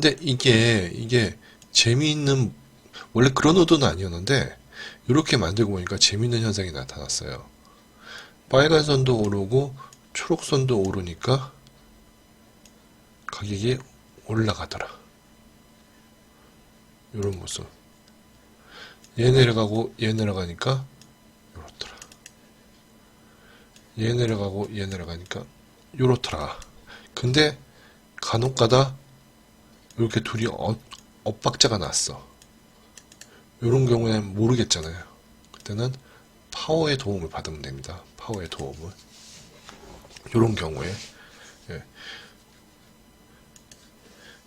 근데 이게 이게 재미있는 원래 그런 의도는 아니었는데 이렇게 만들고 보니까 재미있는 현상이 나타났어요. 빨간 선도 오르고 초록 선도 오르니까 가격이 올라가더라. 이런 모습. 얘 내려가고 얘 내려가니까 요렇더라. 얘 내려가고 얘 내려가니까 요렇더라. 근데 간혹가다 이렇게 둘이 엇, 엇박자가 났어. 이런 경우에는 모르겠잖아요. 그때는 파워의 도움을 받으면 됩니다. 파워의 도움을. 이런 경우에. 예.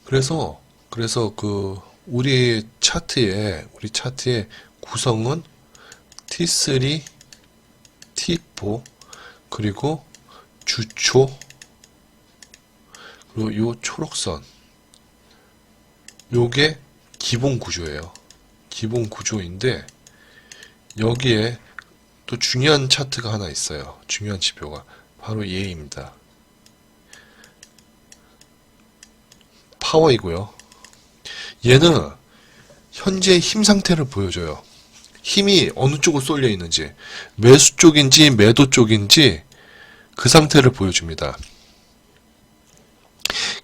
그래서, 그래서 그, 우리 차트에, 우리 차트의 구성은 T3, T4, 그리고 주초, 그리고 요 초록선. 요게 기본 구조예요. 기본 구조인데, 여기에 또 중요한 차트가 하나 있어요. 중요한 지표가. 바로 얘입니다. 파워이고요. 얘는 현재 힘 상태를 보여줘요. 힘이 어느 쪽으로 쏠려 있는지, 매수 쪽인지 매도 쪽인지 그 상태를 보여줍니다.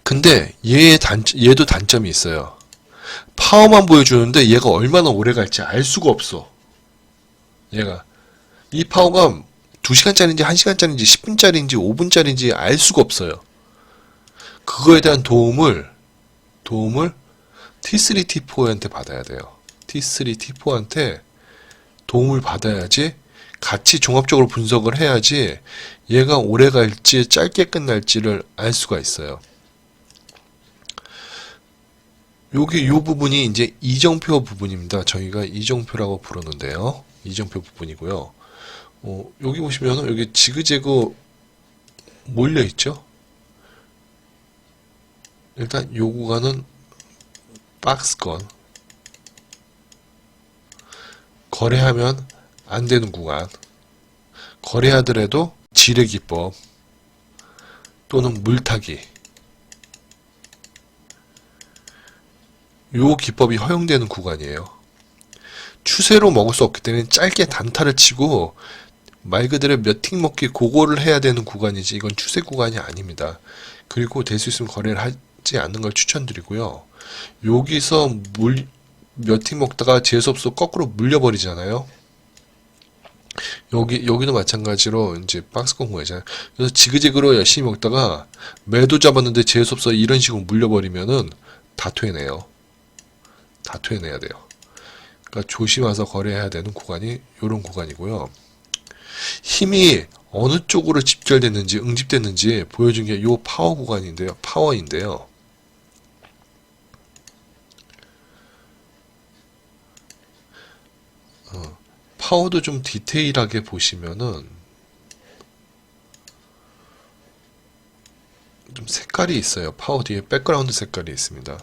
근데 얘의 단, 얘도 단점이 있어요. 파워만 보여주는데 얘가 얼마나 오래 갈지 알 수가 없어. 얘가. 이 파워가 2시간짜리인지 1시간짜리인지 10분짜리인지 5분짜리인지 알 수가 없어요. 그거에 대한 도움을, 도움을 T3, T4한테 받아야 돼요. T3, T4한테 도움을 받아야지 같이 종합적으로 분석을 해야지 얘가 오래 갈지 짧게 끝날지를 알 수가 있어요. 여기 요 부분이 이제 이정표 부분입니다. 저희가 이정표라고 부르는데요. 이정표 부분이고요. 어, 여기 보시면 여기 지그재그 몰려 있죠? 일단 요 구간은 박스권 거래하면 안 되는 구간 거래하더라도 지뢰기법 또는 물타기 요 기법이 허용되는 구간이에요. 추세로 먹을 수 없기 때문에 짧게 단타를 치고 말 그대로 몇 틱 먹기 그거를 해야 되는 구간이지 이건 추세 구간이 아닙니다. 그리고 될 수 있으면 거래를 하지 않는 걸 추천드리고요. 여기서 물, 몇틱 먹다가 재수없어 거꾸로 물려버리잖아요. 여기, 여기도 마찬가지로 이제 박스권 구간이잖아요. 그래서 지그재그로 열심히 먹다가 매도 잡았는데 재수없어 이런 식으로 물려버리면은 다 퇴내요. 다 퇴내야 돼요. 그러니까 조심해서 거래해야 되는 구간이 이런 구간이고요. 힘이 어느 쪽으로 집결됐는지 응집됐는지 보여준 게요 파워 구간인데요. 파워인데요. 어, 파워도 좀 디테일하게 보시면은 좀 색깔이 있어요. 파워 뒤에 백그라운드 색깔이 있습니다.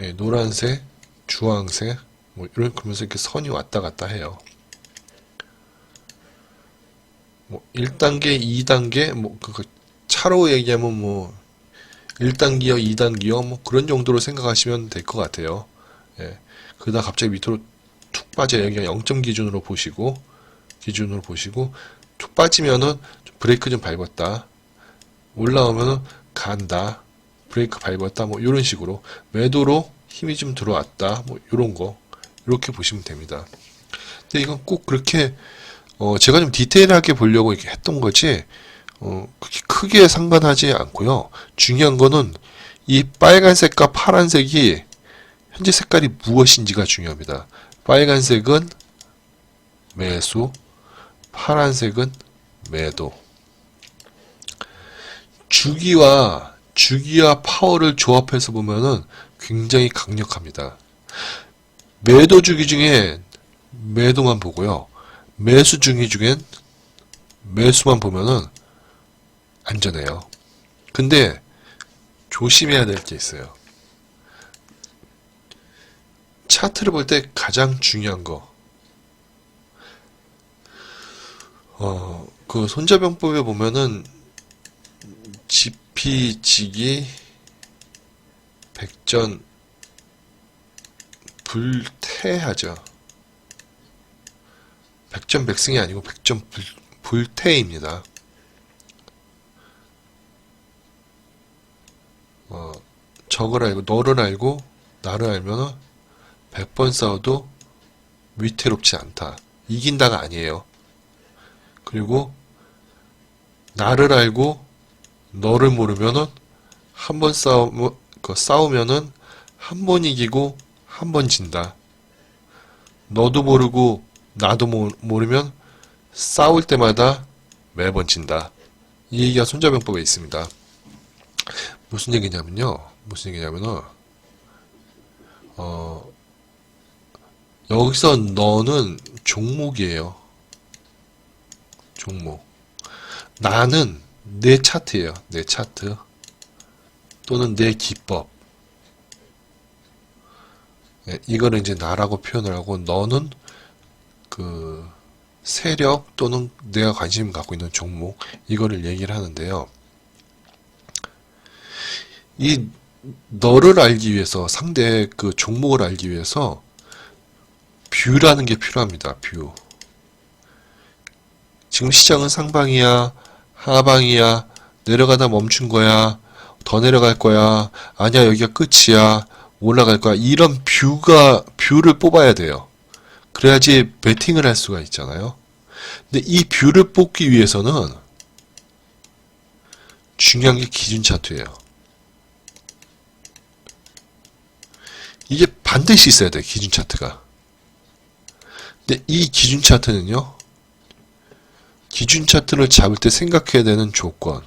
예, 노란색, 주황색, 뭐 이런 그러면서 이렇게 선이 왔다 갔다 해요. 뭐 1단계, 2단계, 뭐 그거 차로 얘기하면 뭐 1단기요, 2단기요, 뭐 그런 정도로 생각하시면 될 것 같아요. 예. 그러다 갑자기 밑으로 툭 빠져 여기가 0점 기준으로 보시고 기준으로 보시고 툭 빠지면은 브레이크 좀 밟았다. 올라오면은 간다. 브레이크 밟았다. 뭐 이런 식으로 매도로 힘이 좀 들어왔다. 뭐 이런 거 이렇게 보시면 됩니다. 근데 이건 꼭 그렇게 어 제가 좀 디테일하게 보려고 이렇게 했던 거지 어 그렇게 크게 상관하지 않고요. 중요한 거는 이 빨간색과 파란색이 현재 색깔이 무엇인지가 중요합니다. 빨간색은 매수, 파란색은 매도. 주기와 주기와 파워를 조합해서 보면은 굉장히 강력합니다. 매도 주기 중에 매도만 보고요. 매수 주기 중엔 매수만 보면은 안전해요. 근데 조심해야 될 게 있어요. 차트를 볼 때 가장 중요한 거. 어, 그 손자병법에 보면은 지피지기 백전 불태하죠. 백전백승이 아니고 백전 불, 불태입니다. 어, 적을 알고 너를 알고 나를 알면은 100번 싸워도 위태롭지 않다. 이긴다가 아니에요. 그리고 나를 알고 너를 모르면은 한 번 싸우 그 싸우면은 한 번 이기고 한 번 진다. 너도 모르고 나도 모, 모르면 싸울 때마다 매번 진다. 이 얘기가 손자병법에 있습니다. 무슨 얘기냐면요. 무슨 얘기냐면은 어 여기서 너는 종목이에요. 종목. 나는 내 차트예요. 내 차트. 또는 내 기법. 예, 이거를 이제 나라고 표현을 하고 너는 그 세력 또는 내가 관심 갖고 있는 종목 이거를 얘기를 하는데요. 이 너를 알기 위해서 상대 그 종목을 알기 위해서 뷰라는 게 필요합니다. 뷰. 지금 시장은 상방이야, 하방이야, 내려가다 멈춘 거야, 더 내려갈 거야, 아니야, 여기가 끝이야, 올라갈 거야. 이런 뷰가, 뷰를 뽑아야 돼요. 그래야지 베팅을 할 수가 있잖아요. 근데 이 뷰를 뽑기 위해서는 중요한 게 기준 차트예요. 이게 반드시 있어야 돼, 기준 차트가. 근데 이 기준 차트는요, 기준 차트를 잡을 때 생각해야 되는 조건.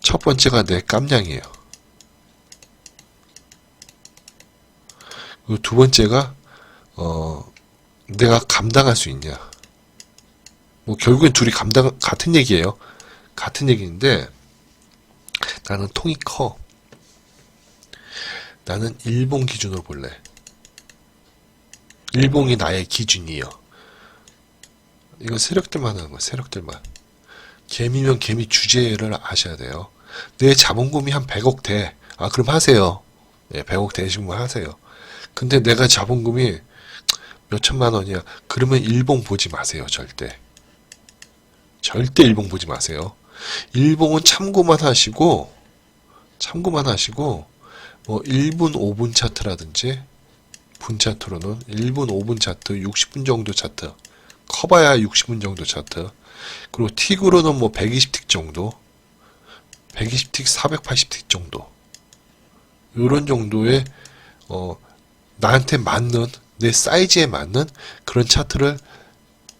첫 번째가 내 깜냥이에요. 그리고 두 번째가, 어, 내가 감당할 수 있냐. 뭐, 결국엔 둘이 감당, 같은 얘기예요. 같은 얘기인데, 나는 통이 커. 나는 일본 기준으로 볼래. 일본이 나의 기준이에요. 이건 세력들만 하는 거야, 세력들만. 개미면 개미 주제를 아셔야 돼요. 내 자본금이 한 100억 돼. 아, 그럼 하세요. 예, 100억 되시면 하세요. 근데 내가 자본금이 몇 천만 원이야. 그러면 일본 보지 마세요, 절대. 절대 일본 보지 마세요. 일본은 참고만 하시고, 참고만 하시고, 뭐 1분, 5분 차트라든지, 분 차트로는 1분, 5분 차트, 60분 정도 차트, 커봐야 60분 정도 차트, 그리고 틱으로는 뭐 120틱 정도, 120틱, 480틱 정도, 이런 정도의 어 나한테 맞는 내 사이즈에 맞는 그런 차트를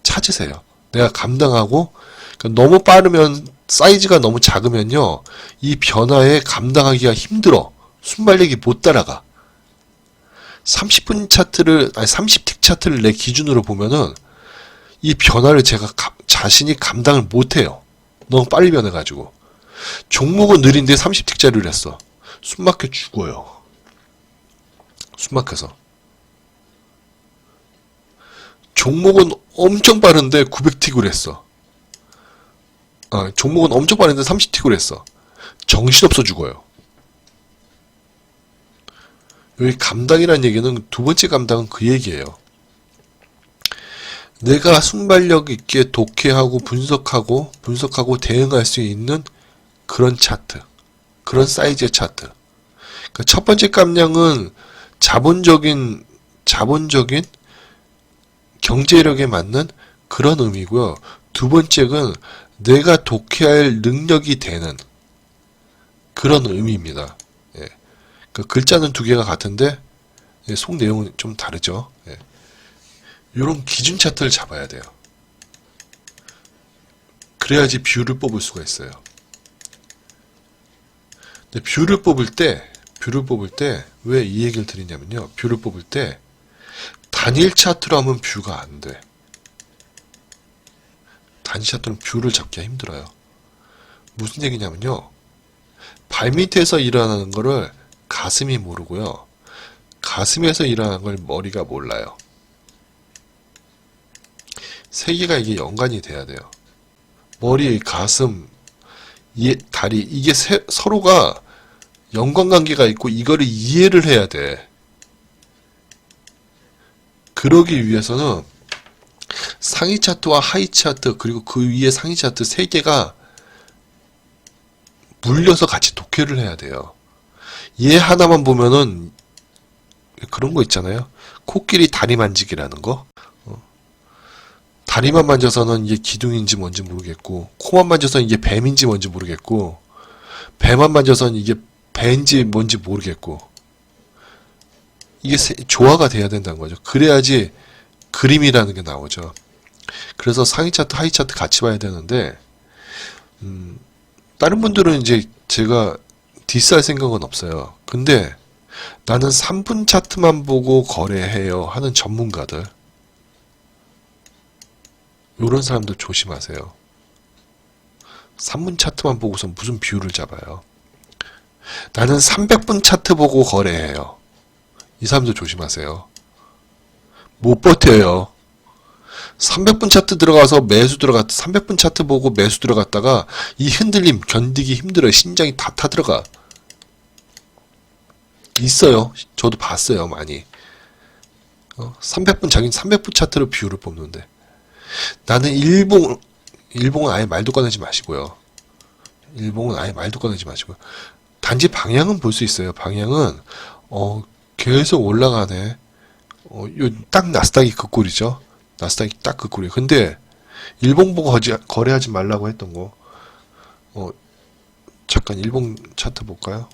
찾으세요. 내가 감당하고 그러니까 너무 빠르면 사이즈가 너무 작으면요 이 변화에 감당하기가 힘들어 순발력이 못 따라가. 30분 차트를 아니 30틱 차트를 내 기준으로 보면은 이 변화를 제가 가- 자신이 감당을 못해요. 너무 빨리 변해가지고 종목은 느린데 30틱짜리를 했어. 숨막혀 죽어요. 숨막혀서 종목은 엄청 빠른데 900틱을 했어. 아, 종목은 엄청 빠른데 30틱을 했어. 정신없어 죽어요. 여기 감당이라는 얘기는 두 번째 감당은 그 얘기예요. 내가 순발력 있게 독해하고 분석하고 분석하고 대응할 수 있는 그런 차트, 그런 사이즈의 차트. 그첫 번째 감량은 자본적인 자본적인 경제력에 맞는 그런 의미고요. 두 번째는 내가 독해할 능력이 되는 그런 의미입니다. 예. 그 글자는 두 개가 같은데 예, 속 내용은 좀 다르죠. 예. 이런 기준 차트를 잡아야 돼요. 그래야지 뷰를 뽑을 수가 있어요. 근데 뷰를 뽑을 때, 뷰를 뽑을 때 왜 이 얘기를 드리냐면요. 뷰를 뽑을 때 단일 차트로 하면 뷰가 안 돼. 단일 차트는 뷰를 잡기가 힘들어요. 무슨 얘기냐면요. 발밑에서 일어나는 거를 가슴이 모르고요. 가슴에서 일어나는 걸 머리가 몰라요. 세 개가 이게 연관이 돼야 돼요. 머리, 가슴, 이, 다리 이게 세- 서로가 연관관계가 있고 이거를 이해를 해야 돼. 그러기 위해서는 상위 차트와 하위 차트 그리고 그 위에 상위 차트 세 개가 물려서 같이 독해를 해야 돼요. 얘 하나만 보면은 그런 거 있잖아요. 코끼리 다리 만지기라는 거. 어. 다리만 만져서는 이게 기둥인지 뭔지 모르겠고 코만 만져서는 이게 뱀인지 뭔지 모르겠고 배만 만져서는 이게 배인지 뭔지 모르겠고 이게 세- 조화가 돼야 된다는 거죠. 그래야지 그림이라는 게 나오죠. 그래서 상위 차트, 하위 차트 같이 봐야 되는데 음, 다른 분들은 이제 제가 디스할 생각은 없어요. 근데 나는 3분 차트만 보고 거래해요 하는 전문가들 이런 사람들 조심하세요. 3분 차트만 보고서 무슨 비율을 잡아요. 나는 300분 차트 보고 거래해요. 이 사람들 조심하세요. 못 버텨요. 300분 차트 들어가서 매수 들어갔, 300분 차트 보고 매수 들어갔다가 이 흔들림 견디기 힘들어요. 심장이 다 타들어가. 있어요. 저도 봤어요, 많이. 어, 300분, 자기는 300분 차트로 비율을 뽑는데. 나는 일봉, 일봉은 아예 말도 꺼내지 마시고요. 일봉은 아예 말도 꺼내지 마시고요. 단지 방향은 볼 수 있어요. 방향은, 어, 계속 올라가네. 어, 요, 딱 나스닥이 그 꼴이죠. 나스닥이 딱 그 꼴이에요. 근데, 일봉 보고 거지, 거래하지 말라고 했던 거, 어, 잠깐 일봉 차트 볼까요?